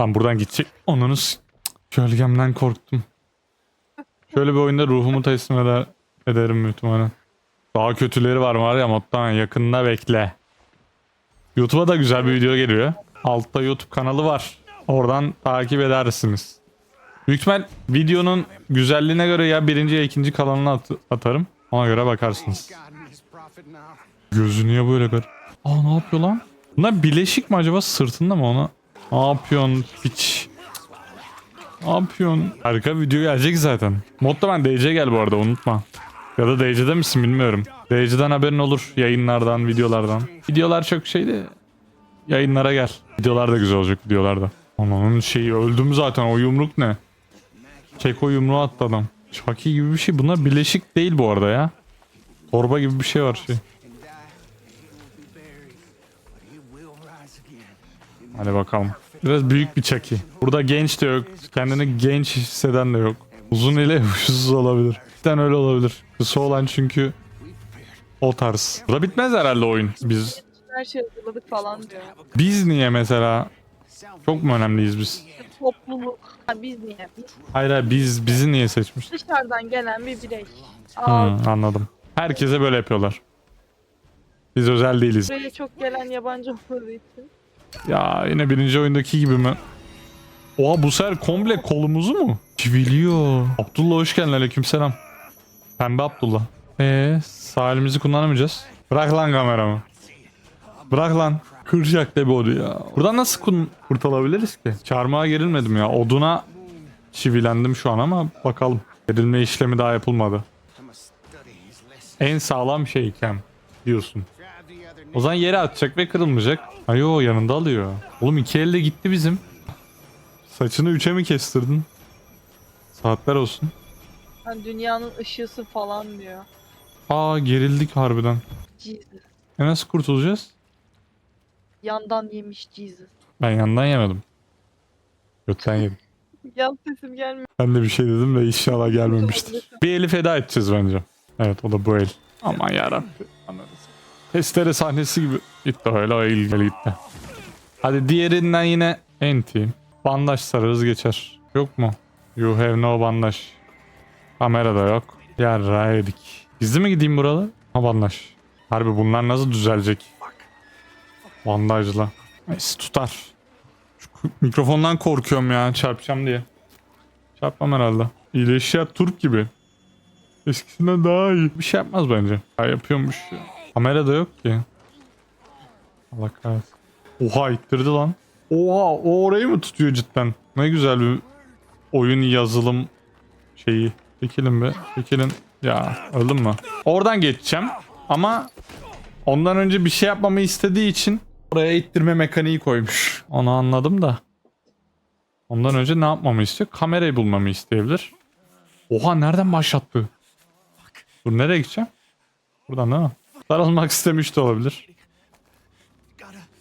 Lan buradan gidecek. Onunuz gölgemden korktum. Şöyle bir oyunda ruhumu teslim eder, ederim muhtemelen. Daha kötüleri var var ya moddan yakında bekle. YouTube'a da güzel bir video geliyor. Altta YouTube kanalı var. Oradan takip edersiniz. Büyük videonun güzelliğine göre ya birinci ya ikinci kanalına at- atarım. Ona göre bakarsınız. Gözü niye böyle gar? Aa ne yapıyor lan? Bunlar bileşik mi acaba sırtında mı ona? Ne yapıyorsun piç? Ne yapıyorsun? Harika video gelecek zaten. Modda ben DC gel bu arada unutma. Ya da DC'de misin bilmiyorum. DC'den haberin olur yayınlardan, videolardan. Videolar çok şeydi. Yayınlara gel. Videolar da güzel olacak videolarda. Ananın şeyi öldüm zaten o yumruk ne? Keko yumruğu attı adam. Chucky gibi bir şey. Bunlar bileşik değil bu arada ya. Torba gibi bir şey var şey. Hadi bakalım. Biraz büyük bir Chucky. Burada genç de yok. Kendini genç hisseden de yok. Uzun ile huysuz olabilir. Cidden öyle olabilir. Kısa olan çünkü o tarz. Burada bitmez herhalde oyun. Biz Her şey hazırladık falan diyor. biz niye mesela çok mu önemliyiz biz? Topluluk. Ha, biz niye? Biz Hayır hayır biz bizi niye seçmiş? dışarıdan gelen bir birey. Hmm, Aa, anladım. Herkese böyle yapıyorlar. Biz özel değiliz. buraya çok gelen yabancı olduğu için. Ya yine birinci oyundaki gibi mi? Oha bu sefer komple kolumuzu mu? Çiviliyor. Abdullah hoş geldin aleykümselam. Pembe Abdullah. Eee sağ kullanamayacağız. Bırak lan kameramı. Bırak lan. Kıracak de bu ya. Buradan nasıl kun- kurtulabiliriz ki? Çarmıha gerilmedim ya. Oduna çivilendim şu an ama bakalım. Gerilme işlemi daha yapılmadı. En sağlam şey Kem diyorsun. O zaman yere atacak ve kırılmayacak. Ayo yanında alıyor. Oğlum iki elde gitti bizim. Saçını üçe mi kestirdin? Saatler olsun. Ha, dünyanın ışısı falan diyor. Aa gerildik harbiden. Jesus. E nasıl kurtulacağız? Yandan yemiş Jesus. Ben yandan yemedim. Götten yedim. Yan sesim gelmiyor. Ben de bir şey dedim de inşallah gelmemiştir. Bir eli feda edeceğiz bence. Evet o da bu el. Aman yarabbim. Anladınız. Testere sahnesi gibi. Gitti öyle gel gitti. Hadi diğerinden yine enti. Bandaj sararız geçer. Yok mu? You have no bandaj. Kamera da yok. Yarra yedik. Gizli mi gideyim buralı? Ha bandaj. Harbi bunlar nasıl düzelecek? Bandajla. Neyse tutar. Şu mikrofondan korkuyorum ya çarpacağım diye. Çarpmam herhalde. İyileşiyor Turp gibi. Eskisinden daha iyi. Bir şey yapmaz bence. Ya yapıyormuş ya. Kamera da yok ki. Allah kahretsin. Oha ittirdi lan. Oha o orayı mı tutuyor cidden? Ne güzel bir oyun yazılım şeyi. Çekilin be. Çekilin. Ya öldüm mü? Oradan geçeceğim. Ama ondan önce bir şey yapmamı istediği için oraya ittirme mekaniği koymuş. Onu anladım da. Ondan önce ne yapmamı istiyor? Kamerayı bulmamı isteyebilir. Oha nereden başlattı? Dur nereye gideceğim? Buradan değil mi? Sarılmak istemiş de olabilir.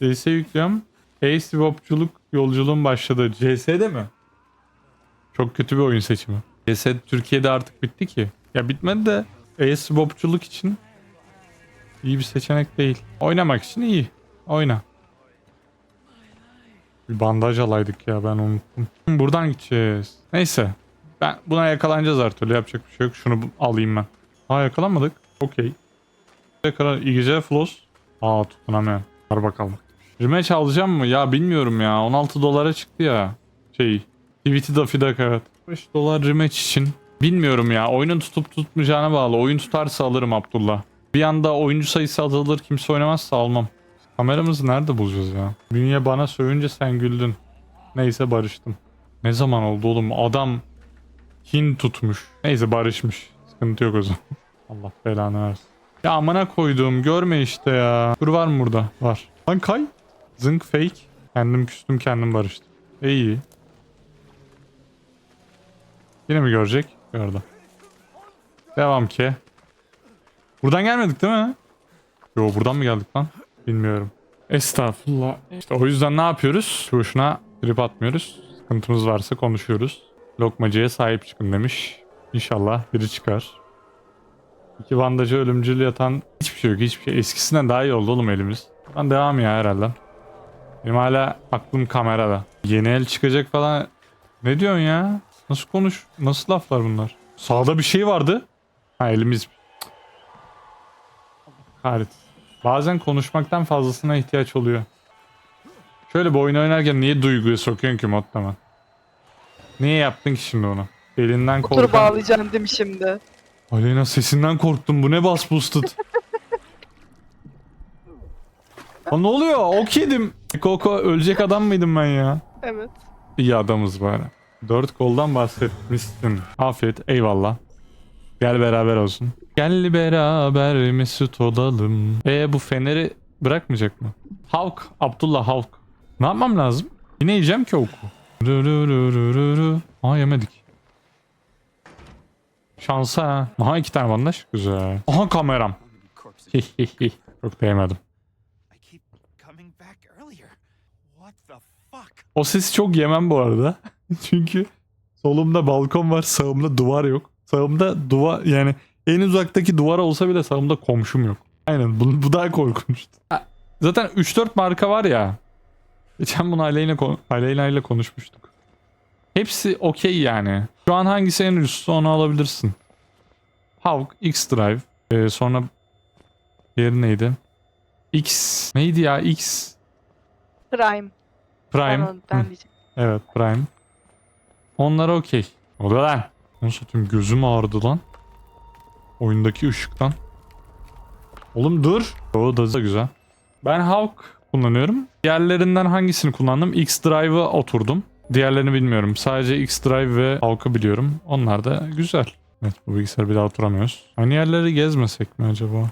CS yüklüyorum. Ace Swapçuluk yolculuğun başladı. CS'de mi? Çok kötü bir oyun seçimi. CS Türkiye'de artık bitti ki. Ya bitmedi de Ace Swapçuluk için iyi bir seçenek değil. Oynamak için iyi. Oyna. Bir bandaj alaydık ya ben unuttum. Buradan gideceğiz. Neyse. Ben buna yakalanacağız türlü yapacak bir şey yok. Şunu alayım ben. Aa yakalanmadık. Okey. Tekrar iyi geceler Floss. Aa tutunamıyorum. Var bakalım. Rematch alacağım mı? Ya bilmiyorum ya. 16 dolara çıktı ya. Şey. Tweet'i da fidak evet. 5 dolar rematch için. Bilmiyorum ya. Oyunun tutup tutmayacağına bağlı. Oyun tutarsa alırım Abdullah. Bir anda oyuncu sayısı azalır kimse oynamazsa almam. Kameramızı nerede bulacağız ya? Bünye bana sövünce sen güldün. Neyse barıştım. Ne zaman oldu oğlum? Adam kin tutmuş. Neyse barışmış. Sıkıntı yok o zaman. Allah belanı versin. Ya amına koyduğum görme işte ya. Dur var mı burada? Var. Lan kay. Zınk fake. Kendim küstüm kendim barıştım. E iyi. Yine mi görecek? Gördü. Devam ki. Buradan gelmedik değil mi? Yo buradan mı geldik lan? Bilmiyorum. Estağfurullah. İşte o yüzden ne yapıyoruz? Boşuna trip atmıyoruz. Sıkıntımız varsa konuşuyoruz. Lokmacıya sahip çıkın demiş. İnşallah biri çıkar. İki bandajı ölümcül yatan hiçbir şey yok. Hiçbir şey. Eskisinden daha iyi oldu oğlum elimiz. Buradan devam ya herhalde. Benim hala aklım kamerada. Yeni el çıkacak falan. Ne diyorsun ya? Nasıl konuş? Nasıl laflar bunlar? Sağda bir şey vardı. Ha elimiz. Kahretsin. Bazen konuşmaktan fazlasına ihtiyaç oluyor. Şöyle bir oyun oynarken niye duyguya sokuyorsun ki modlaman? Niye yaptın ki şimdi onu? Elinden korkan... bağlayacağım değil mi şimdi? Aleyna sesinden korktum. Bu ne bas boosted? Aa, ne oluyor? Ok yedim. Koko ölecek adam mıydım ben ya? Evet. İyi adamız bari. Dört koldan bahsetmişsin. Afiyet eyvallah. Gel beraber olsun. Gel beraber mesut olalım. E bu feneri bırakmayacak mı? Havk. Abdullah Havk. Ne yapmam lazım? Yine yiyeceğim ki oku. Rı rı. Aa yemedik. Şansa ha. Aha iki tane bandaj. Güzel. Aha kameram. Çok fuck? O sesi çok yemem bu arada. Çünkü solumda balkon var, sağımda duvar yok. Sağımda duvar yani en uzaktaki duvar olsa bile sağımda komşum yok. Aynen bu, bu daha korkunçtu. Zaten 3-4 marka var ya. Geçen bunu Aleyna, Aleyna ile konuşmuştuk. Hepsi okey yani. Şu an hangisi en üstü onu alabilirsin. Hawk, X-Drive. Ee, sonra diğeri neydi? X neydi ya? X Prime. Prime. Pardon, ben Hı. diyeceğim. Evet Prime. Onlar okey. O da lan. Onu satayım gözüm ağrıdı lan. Oyundaki ışıktan. Oğlum dur. O da güzel. Ben Hawk kullanıyorum. Diğerlerinden hangisini kullandım? X-Drive'a oturdum. Diğerlerini bilmiyorum. Sadece X-Drive ve Hawk'ı biliyorum. Onlar da güzel. Evet bu bilgisayar bir daha oturamıyoruz. Aynı yerleri gezmesek mi acaba?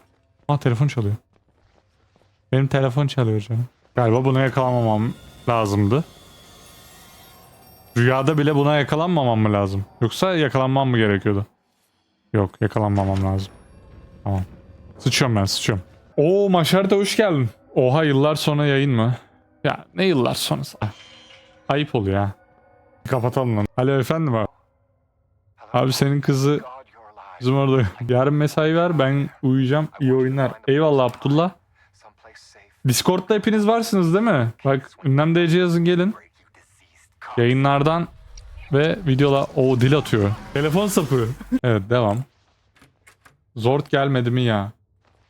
Aa telefon çalıyor. Benim telefon çalıyor canım. Galiba bunu yakalamamam lazımdı. Rüyada bile buna yakalanmamam mı lazım? Yoksa yakalanmam mı gerekiyordu? Yok yakalanmamam lazım. Tamam. Sıçıyorum ben sıçıyorum. Oo Maşar'da hoş geldin. Oha yıllar sonra yayın mı? Ya ne yıllar sonrası? Ah, Ayıp oluyor ya. Kapatalım lan. Alo efendim abi. Abi senin kızı bizim orada. Yarın mesai ver ben uyuyacağım. İyi oyunlar. Eyvallah Abdullah. Discord'da hepiniz varsınız değil mi? Bak ünlem DC yazın gelin. Yayınlardan ve videolar o dil atıyor. Telefon sapı. evet devam. Zort gelmedi mi ya?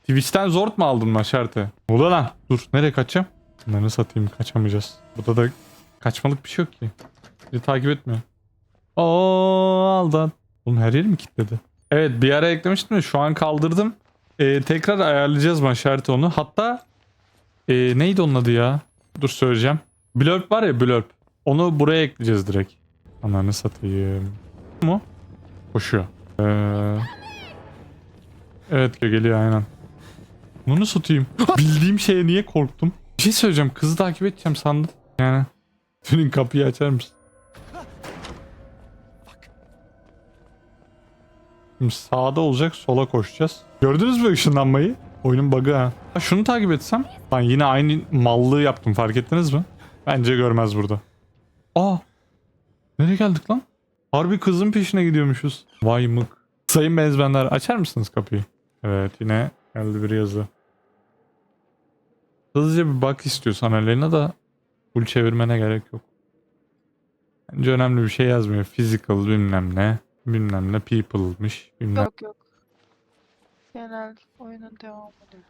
Twitch'ten Zort mu aldın maşerte? Ula lan. Dur nereye kaçacağım? Bunları satayım kaçamayacağız. Burada da kaçmalık bir şey yok ki. Bizi takip etmiyor. Oo aldan. Oğlum her yeri mi kilitledi? Evet bir ara eklemiştim de şu an kaldırdım. Ee, tekrar ayarlayacağız maşerte onu. Hatta ee, neydi onun adı ya? Dur söyleyeceğim. Blurb var ya Blurb. Onu buraya ekleyeceğiz direkt. Ananı satayım. mu? Koşuyor. Ee, evet geliyor aynen. Bunu satayım. Bildiğim şeye niye korktum? Bir şey söyleyeceğim. Kızı takip edeceğim sandım. Yani. Senin kapıyı açar mısın? Şimdi sağda olacak sola koşacağız. Gördünüz mü ışınlanmayı? Oyunun bug'ı ha. ha. Şunu takip etsem. Lan yine aynı mallığı yaptım fark ettiniz mi? Bence görmez burada. Aa. Nereye geldik lan? Harbi kızın peşine gidiyormuşuz. Vay mık. Sayın benzmenler açar mısınız kapıyı? Evet yine geldi bir yazı. Hızlıca bir bak istiyorsan Aleyna da full çevirmene gerek yok. Bence önemli bir şey yazmıyor. Physical bilmem ne. Bilmem ne people'mış. Bilmem. Yok yok. Genel oyunun devamı diyor.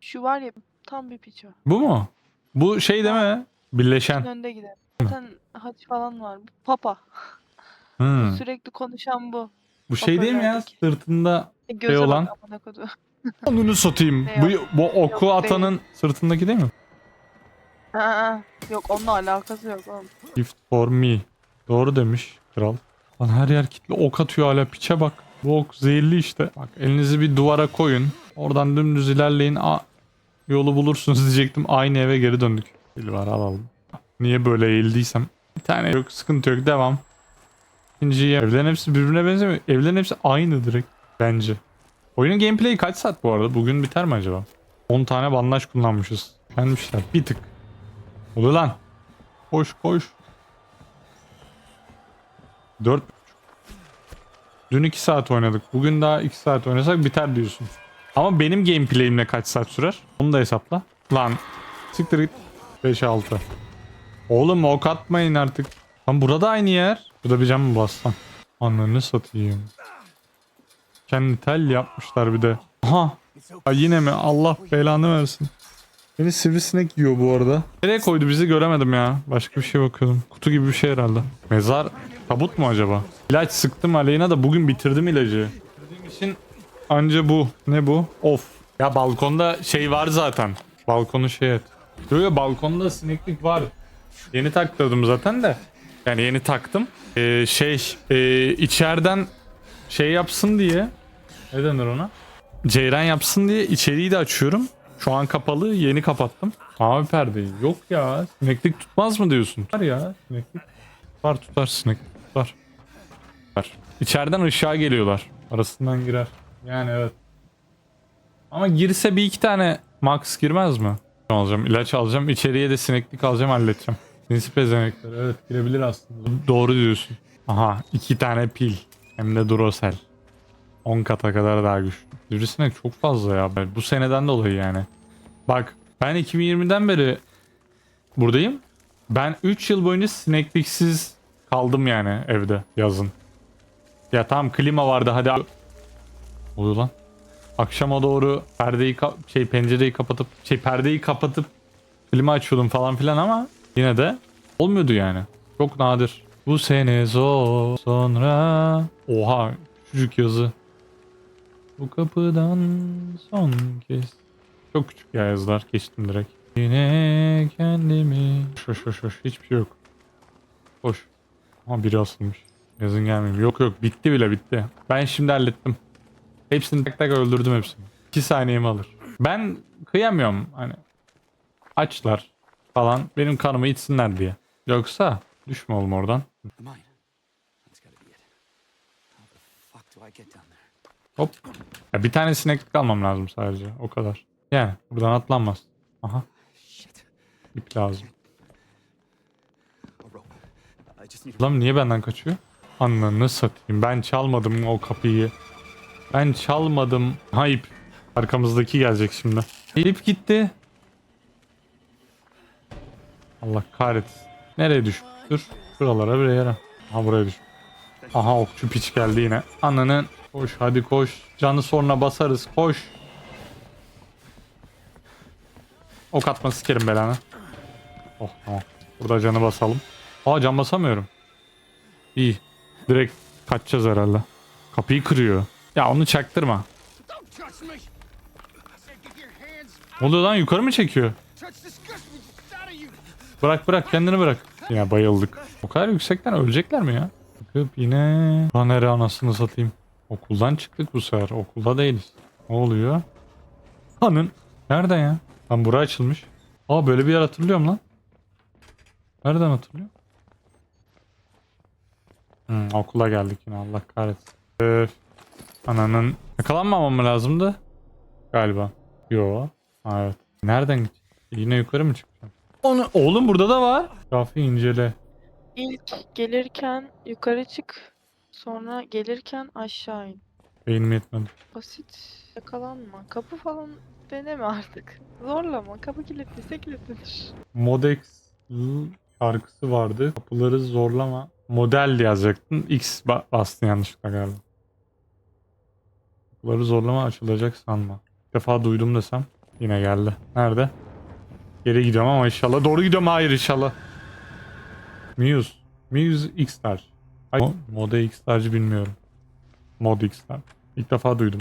Şu var ya tam bir piço. Bu mu? Bu şey değil mi? Birleşen. Önde gidelim. Zaten haç falan var. Bu Papa. Hmm. Sürekli konuşan bu. Bu şey değil mi ya? Sırtında E, Şey olan. Onunu satayım. Ne Bu, bu oku Yok, atanın sırtındaki değil mi? Aa, yok onunla alakası yok oğlum. Gift for me. Doğru demiş kral. Lan her yer kitle ok atıyor hala piçe bak. Bu ok zehirli işte. Bak elinizi bir duvara koyun. Oradan dümdüz ilerleyin. A yolu bulursunuz diyecektim. Aynı eve geri döndük. Bil var alalım. Niye böyle eğildiysem. Bir tane yok sıkıntı yok devam. İkinciye evlerin hepsi birbirine benzemiyor. Evlerin hepsi aynı direkt bence. Oyunun gameplay'i kaç saat bu arada? Bugün biter mi acaba? 10 tane bandaj kullanmışız. Gelmişler. Bir tık. Oluyor lan. Koş koş. 4 Dün 2 saat oynadık. Bugün daha 2 saat oynasak biter diyorsun. Ama benim gameplay'imle kaç saat sürer? Onu da hesapla. Lan. Siktir git. 5-6. Oğlum ok atmayın artık. Lan burada aynı yer. Burada bir cam mı bassam? Ananı satayım. Kendi tel yapmışlar bir de. Aha. Ay yine mi? Allah belanı versin. Beni sivrisinek yiyor bu arada. Nereye koydu bizi göremedim ya. Başka bir şey bakıyordum. Kutu gibi bir şey herhalde. Mezar tabut mu acaba? İlaç sıktım aleyhine da bugün bitirdim ilacı. Bitirdiğim için anca bu. Ne bu? Of. Ya balkonda şey var zaten. Balkonu şey et. Yo balkonda sineklik var. Yeni taktırdım zaten de. Yani yeni taktım. Ee, şey e, içeriden şey yapsın diye. Ne denir ona? Ceyran yapsın diye içeriği de açıyorum. Şu an kapalı yeni kapattım. Mavi perdeyi. Yok ya. Sineklik tutmaz mı diyorsun? Tutar ya. Sineklik. Tutar tutar sineklik tutar. Tutar. İçeriden ışığa geliyorlar. Arasından girer. Yani evet. Ama girse bir iki tane max girmez mi? Alacağım ilaç alacağım. içeriye de sineklik alacağım halledeceğim. Sinsi pezenekler. Evet girebilir aslında. Doğru diyorsun. Aha iki tane pil. Hem de Duracell. 10 kata kadar daha güçlü. Sivrisinek çok fazla ya. Bu seneden dolayı yani. Bak ben 2020'den beri buradayım. Ben 3 yıl boyunca sinekliksiz kaldım yani evde yazın. Ya tamam klima vardı hadi. Oluyor lan. Akşama doğru perdeyi şey pencereyi kapatıp şey perdeyi kapatıp klima açıyordum falan filan ama yine de olmuyordu yani. Çok nadir. Bu sene zor sonra oha küçücük yazı. Bu kapıdan son kez. Çok küçük ya yazılar geçtim direkt. Yine kendimi. Hoş hoş hoş hiçbir şey yok. Hoş. Ama biri asılmış. Yazın gelmiyor. Yok yok bitti bile bitti. Ben şimdi hallettim. Hepsini tek tek öldürdüm hepsini. 2 saniyemi alır. Ben kıyamıyorum hani. Açlar falan benim kanımı içsinler diye. Yoksa düşme oğlum oradan. Hop. Ya bir tane sineklik almam lazım sadece. O kadar. Yani buradan atlanmaz. Aha ip lazım. A rope. I just need a Lan niye benden kaçıyor? Ananı satayım. Ben çalmadım o kapıyı. Ben çalmadım. Ha ip. Arkamızdaki gelecek şimdi. İp gitti. Allah kahretsin. Nereye düşmüştür? Şuralara bir yere. Ha buraya düş. Aha okçu piç geldi yine. Ananın. Koş hadi koş. Canı sonra basarız. Koş. Ok atma sikerim belanı. Oh tamam. Burada canı basalım. Aa can basamıyorum. İyi. Direkt kaçacağız herhalde. Kapıyı kırıyor. Ya onu çaktırma. Ne oluyor lan yukarı mı çekiyor? Bırak bırak kendini bırak. Yine bayıldık. O kadar yüksekten ölecekler mi ya? Bakıp yine... Lan anasını satayım. Okuldan çıktık bu sefer. Okulda değiliz. Ne oluyor? Hanın. Nereden ya? Lan bura açılmış. Aa böyle bir yer hatırlıyorum lan. Nereden hatırlıyorum? Hmm, okula geldik yine Allah kahretsin. Öf. Ananın yakalanmamam mı lazımdı? Galiba. Yo. Ha, evet. Nereden gideceğim? Yine yukarı mı çıkacağım? Onu, oğlum burada da var. Kafi incele. İlk gelirken yukarı çık. Sonra gelirken aşağı in. Beynim yetmedi. Basit. Yakalanma. Kapı falan deneme artık. Zorlama. Kapı kilitliyse kilitlidir. Modex şarkısı vardı. Kapıları zorlama. Model yazacaktın. X ba- bastın yanlışlıkla galiba. Kapıları zorlama açılacak sanma. Bir defa duydum desem. Yine geldi. Nerede? Geri gidiyorum ama inşallah. Doğru gidiyorum. Hayır inşallah. Muse. Muse X-Star. Ay, Mo- Mode X-Star'cı bilmiyorum. Mod X-Star. İlk defa duydum.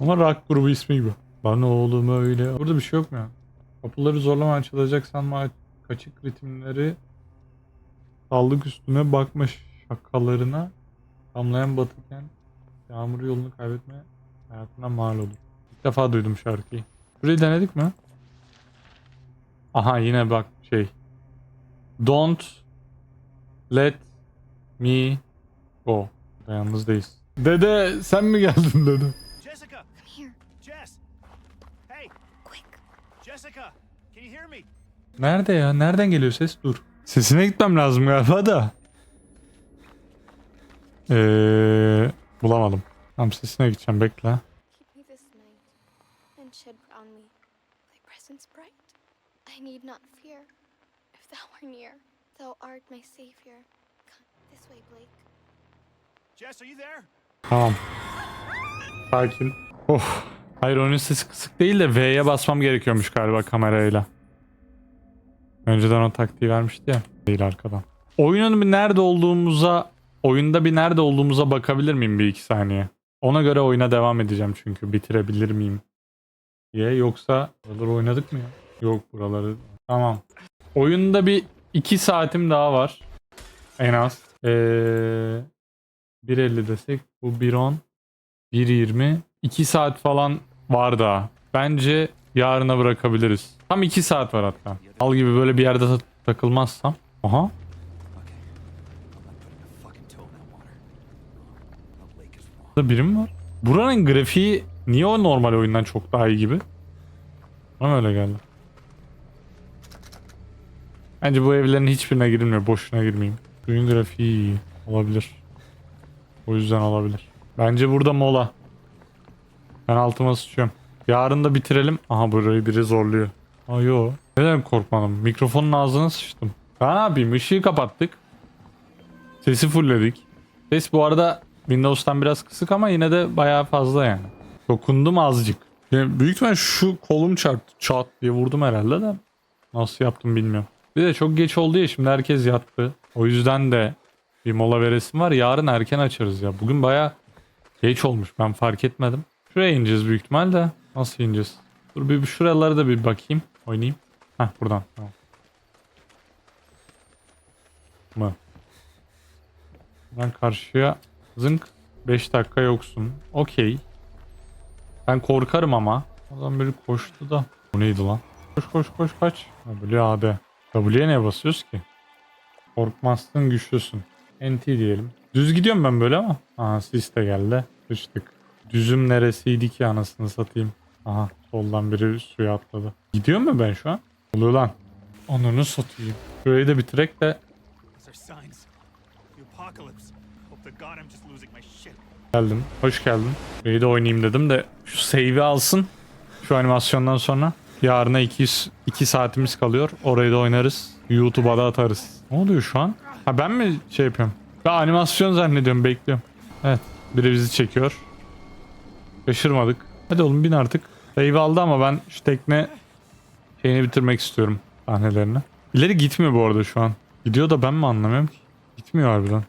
Ama rock grubu ismi gibi. Lan oğlum öyle. Burada bir şey yok mu ya? Kapıları zorlama açılacak sanma kaçık ritimleri sağlık üstüne bakma şakalarına damlayan batıken yağmur yolunu kaybetme hayatına mal olur. İlk defa duydum şarkıyı. Burayı denedik mi? Aha yine bak şey. Don't let me go. Yalnızdayız. Dede sen mi geldin dede? Jessica! Here, Jess! Hey! quick. Jessica! Can you hear me? Nerede ya? Nereden geliyor ses? Dur. Sesine gitmem lazım galiba da. Eee bulamadım. Tam sesine gideceğim bekle. I need not fear. If thou are near, thou art my savior. Tamam. Sakin. Of. Hayır oyunun sesi kısık değil de V'ye basmam gerekiyormuş galiba kamerayla. Önceden o taktiği vermişti ya. Değil arkadan. Oyunun bir nerede olduğumuza, oyunda bir nerede olduğumuza bakabilir miyim bir iki saniye? Ona göre oyuna devam edeceğim çünkü bitirebilir miyim diye. Yoksa buraları oynadık mı ya? Yok buraları. Tamam. Oyunda bir iki saatim daha var. En az. Ee, 1.50 desek bu 1.10 1.20 2 saat falan var daha. Bence yarına bırakabiliriz. Tam 2 saat var hatta. Al gibi böyle bir yerde ta- takılmazsam. Aha. Burada biri mi var? Buranın grafiği niye o normal oyundan çok daha iyi gibi? Bana öyle geldi. Bence bu evlerin hiçbirine girilmiyor. Boşuna girmeyeyim. Suyun grafiği iyi. Olabilir. O yüzden olabilir. Bence burada mola. Ben altıma sıçıyorum. Yarın da bitirelim. Aha burayı biri zorluyor. Aa. Neden korkmadım? Mikrofonun ağzına sıçtım. Ben ne yapayım? Işığı kapattık. Sesi fullledik. Ses bu arada Windows'tan biraz kısık ama yine de bayağı fazla yani. Dokundum azıcık. Yani büyük ihtimal şu kolum çarptı. Çat diye vurdum herhalde de. Nasıl yaptım bilmiyorum. Bir de çok geç oldu ya şimdi herkes yattı. O yüzden de bir mola veresim var. Yarın erken açarız ya. Bugün bayağı geç olmuş. Ben fark etmedim. Şuraya ineceğiz büyük ihtimal de. Nasıl ineceğiz? Dur bir, bir şuralara da bir bakayım. Oynayayım. Heh buradan. Tamam. Mı? Ben karşıya zınk 5 dakika yoksun. Okey. Ben korkarım ama. Zaman biri koştu da. Bu neydi lan? Koş koş koş kaç. WAD. W'ye ne basıyoruz ki? Korkmazsın güçlüsün. NT diyelim. Düz gidiyorum ben böyle ama. Aha sis de geldi. Sıçtık. Düzüm neresiydi ki anasını satayım. Aha soldan biri suya atladı. Gidiyor mu ben şu an? Oluyor lan. Onunu satayım. Şurayı da bitirek de. Geldim. Hoş geldin. Burayı da oynayayım dedim de şu save'i alsın. Şu animasyondan sonra. Yarına 2, 2 saatimiz kalıyor. Orayı da oynarız. YouTube'a da atarız. Ne oluyor şu an? Ha ben mi şey yapıyorum? Ben animasyon zannediyorum. Bekliyorum. Evet. Biri bizi çekiyor. Şaşırmadık. Hadi oğlum bin artık. Save aldı ama ben şu tekne şeyini bitirmek istiyorum. Sahnelerini. İleri gitmiyor bu arada şu an. Gidiyor da ben mi anlamıyorum ki? Gitmiyor harbiden.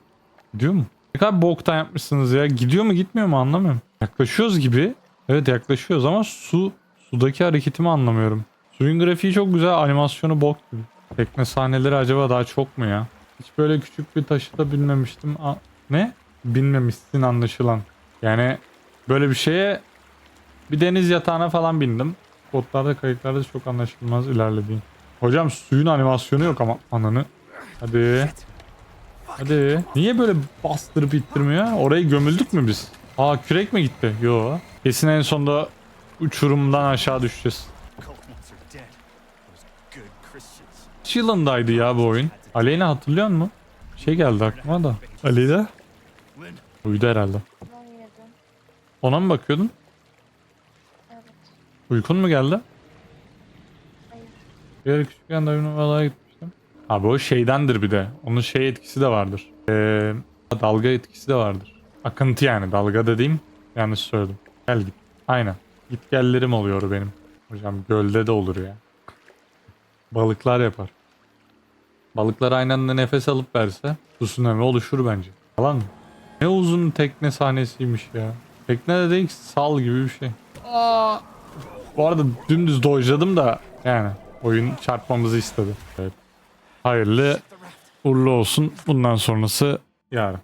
Gidiyor mu? Ne kadar boktan yapmışsınız ya. Gidiyor mu gitmiyor mu anlamıyorum. Yaklaşıyoruz gibi. Evet yaklaşıyoruz ama su sudaki hareketimi anlamıyorum. Suyun grafiği çok güzel animasyonu bok gibi. Tekne sahneleri acaba daha çok mu ya? Hiç böyle küçük bir taşı da binmemiştim. A- ne? Binmemişsin anlaşılan. Yani böyle bir şeye bir deniz yatağına falan bindim. Botlarda kayıklarda çok anlaşılmaz ilerlediğim. Hocam suyun animasyonu yok ama ananı. Hadi. Hadi. Niye böyle bastırıp ittirmiyor? Orayı gömüldük mü biz? Aa kürek mi gitti? Yo. Kesin en sonunda uçurumdan aşağı düşeceğiz. Kaç yılındaydı ya bu oyun? Aleyna hatırlıyor musun? Şey geldi aklıma da. Aleyna? Uyudu herhalde. 17. Ona mı bakıyordun? Evet. Uykun mu geldi? Hayır. Bir ara küçükken dayımla balaya gitmiştim. Abi o şeydendir bir de. Onun şey etkisi de vardır. Ee, dalga etkisi de vardır. Akıntı yani dalga dediğim yanlış söyledim. Gel git. Aynen. Git gellerim oluyor benim. Hocam gölde de olur ya. Balıklar yapar. Balıklar aynı anda nefes alıp verse tsunami oluşur bence. Yalan mı? Ne uzun tekne sahnesiymiş ya. Tekne de değil sal gibi bir şey. Aa. Bu arada dümdüz dojladım da yani oyun çarpmamızı istedi. Evet. Hayırlı uğurlu olsun. Bundan sonrası yarın.